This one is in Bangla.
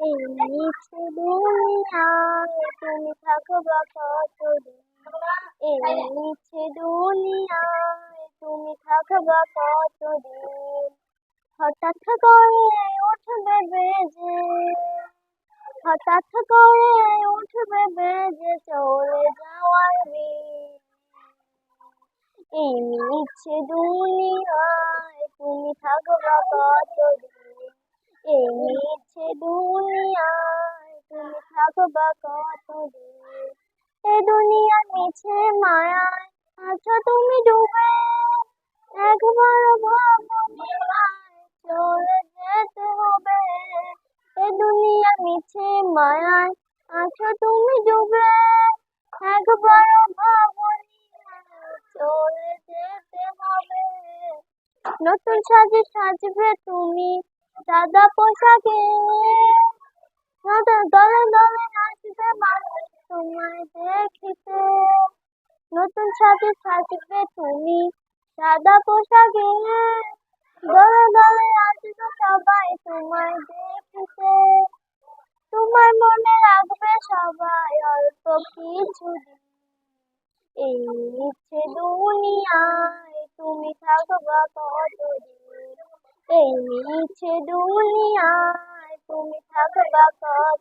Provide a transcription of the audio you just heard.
তুমি থাকবা কতদিন এই মিছে দুনিয়ায় তুমি থাকবা কতদিন হঠাৎ করে উঠবে বেজে হঠাৎ করে উঠবে বেজে চলে যাওয়ার দিন এই মিছে দুনিয়ায় তুমি থাকবা কতদিন এই মিছে দুনিয়ায় তুমি থাকবা কতদিন এ দুনিয়ার মিছে মায়ায় আছো তুমি ডুবে একবার ভাবনি চলে যেতে হবে। এ দুনিয়ার মিছে মায়ায় আছো তুমি ডুবে একবার ভাবনি চলে যেতে হবে। নতুন সাজে সাজবে তুমি সাদা পোশাকে। নতুন দলে দলে নাচবে মানুষ তোমায় দেখিতে। নতুন সাজে সাজবে তুমি সাদা পোশাকে। দলে দলে নাচবে সবাই তোমায় দেখিতে। তোমার মনে রাখবে সবাই অল্প কিছু এই দুনিয়ায়, তুমি থাকবা কতদিন? এই মিছে দুনিয়ায় তুমি থাকবা কতদিন